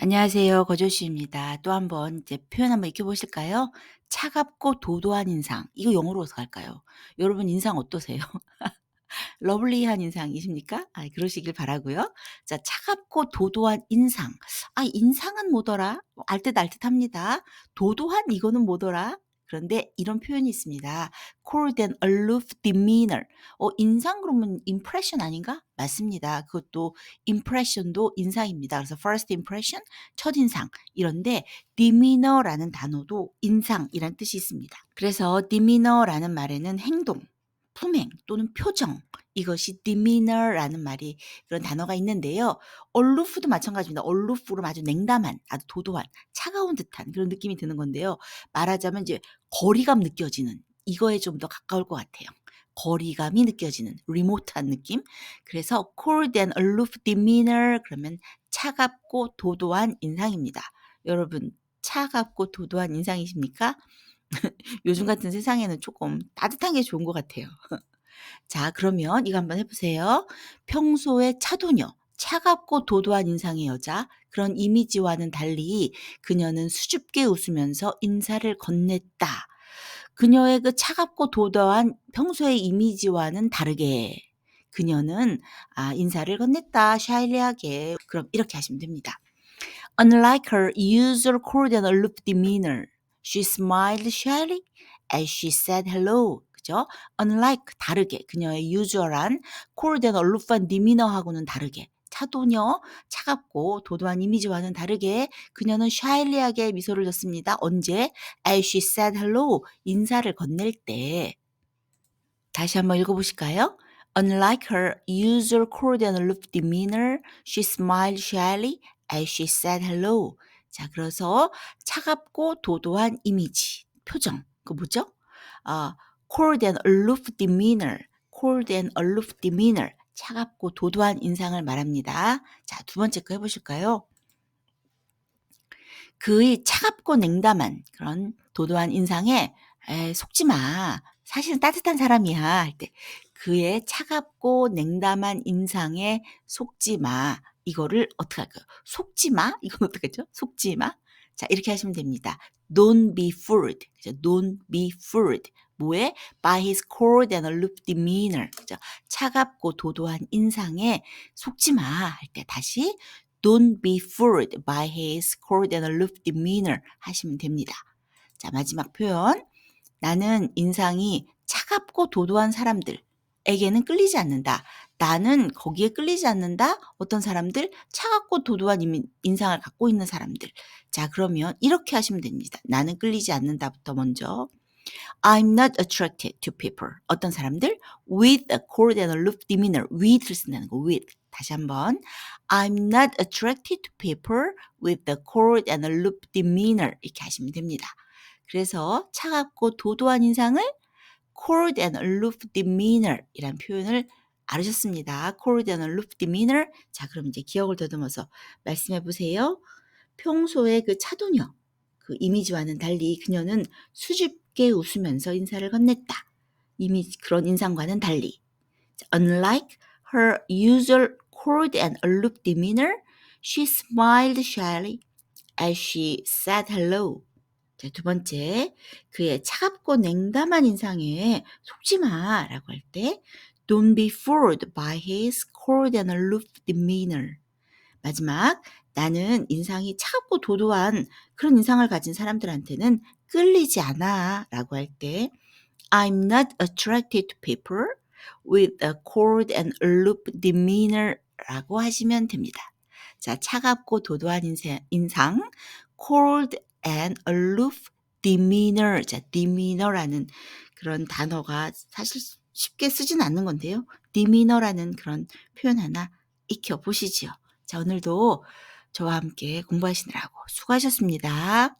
안녕하세요. 거조씨입니다. 또 한번 이제 표현 한번 익혀 보실까요? 차갑고 도도한 인상. 이거 영어로 어떻게 할까요? 여러분 인상 어떠세요? 러블리한 인상이십니까? 아, 그러시길 바라고요. 자, 차갑고 도도한 인상. 아, 인상은 뭐더라? 알듯 알듯합니다. 도도한 이거는 뭐더라? 그런데 이런 표현이 있습니다. cold and aloof demeanor. 어, 인상 그러면 impression 아닌가? 맞습니다. 그것도 impression도 인상입니다. 그래서 first impression, 첫인상. 이런데 demeanor라는 단어도 인상이란 뜻이 있습니다. 그래서 demeanor라는 말에는 행동, 품행 또는 표정 이것이 demeanor라는 말이 그런 단어가 있는데요. alooф도 마찬가지입니다. aloof로 아주 냉담한, 아주 도도한, 차가운 듯한 그런 느낌이 드는 건데요. 말하자면 이제 거리감 느껴지는 이거에 좀 더 가까울 것 같아요. 거리감이 느껴지는 리모트한 느낌. 그래서 cold and aloof demeanor 그러면 차갑고 도도한 인상입니다. 여러분 차갑고 도도한 인상이십니까? 요즘 같은 세상에는 조금 따뜻한 게 좋은 것 같아요. 자, 그러면 이거 한번 해보세요. 평소에 차도녀, 차갑고 도도한 인상의 여자, 그런 이미지와는 달리 그녀는 수줍게 웃으면서 인사를 건넸다. 그녀의 그 차갑고 도도한 평소의 이미지와는 다르게 그녀는 아, 인사를 건넸다. 샤일리하게. 그럼 이렇게 하시면 됩니다. Unlike her usual cold and aloof demeanor, she smiled shyly as she said hello. 그죠? Unlike 다르게 그녀의 cold and aloof한 demeanor하고는 다르게 차도녀 차갑고 도도한 이미지와는 다르게 그녀는 shyly하게 미소를 졌습니다. 언제? As she said hello 인사를 건넬 때 다시 한번 읽어보실까요? Unlike her usual cold and aloof demeanor, she smiled shyly as she said hello. 자, 그래서 차갑고 도도한 이미지, 표정. 그 뭐죠? 아, cold and aloof demeanor, cold and aloof demeanor. 차갑고 도도한 인상을 말합니다. 자, 두 번째 거 해보실까요? 그의 차갑고 냉담한 그런 도도한 인상에 에, 속지 마. 사실은 따뜻한 사람이야. 할 때 그의 차갑고 냉담한 인상에 속지 마. 이거를 어떻게 할까요? 속지 마? 이건 어떻게 하죠? 속지 마? 자, 이렇게 하시면 됩니다. Don't be fooled. 그죠? Don't be fooled. 뭐에? By his cold and aloof demeanor. 그죠? 차갑고 도도한 인상에 속지 마. 할 때 다시 Don't be fooled by his cold and aloof demeanor 하시면 됩니다. 자, 마지막 표현. 나는 인상이 차갑고 도도한 사람들 에게는 끌리지 않는다. 나는 거기에 끌리지 않는다. 어떤 사람들 차갑고 도도한 인상을 갖고 있는 사람들. 자, 그러면 이렇게 하시면 됩니다. 나는 끌리지 않는다부터 먼저. I'm not attracted to people. 어떤 사람들 with a cold and aloof demeanor. with를 쓴다는 거. with. 다시 한번. I'm not attracted to people with a cold and aloof demeanor. 이렇게 하시면 됩니다. 그래서 차갑고 도도한 인상을 cold and aloof demeanor 이란 표현을 알으셨습니다. cold and aloof demeanor. 자, 그럼 이제 기억을 더듬어서 말씀해 보세요. 평소에 그 차도녀, 그 이미지와는 달리 그녀는 수줍게 웃으면서 인사를 건넸다. 이미 그런 인상과는 달리. Unlike her usual cold and aloof demeanor, she smiled shyly as she said hello. 자, 두 번째, 그의 차갑고 냉담한 인상에 속지 마 라고 할 때, don't be fooled by his cold and aloof demeanor. 마지막, 나는 인상이 차갑고 도도한 그런 인상을 가진 사람들한테는 끌리지 않아 라고 할 때, I'm not attracted to people with a cold and aloof demeanor 라고 하시면 됩니다. 자, 차갑고 도도한 인상, cold and aloof demeanor. 자, demeanor라는 그런 단어가 사실 쉽게 쓰진 않는 건데요. demeanor라는 그런 표현 하나 익혀 보시지요. 자, 오늘도 저와 함께 공부하시느라고 수고하셨습니다.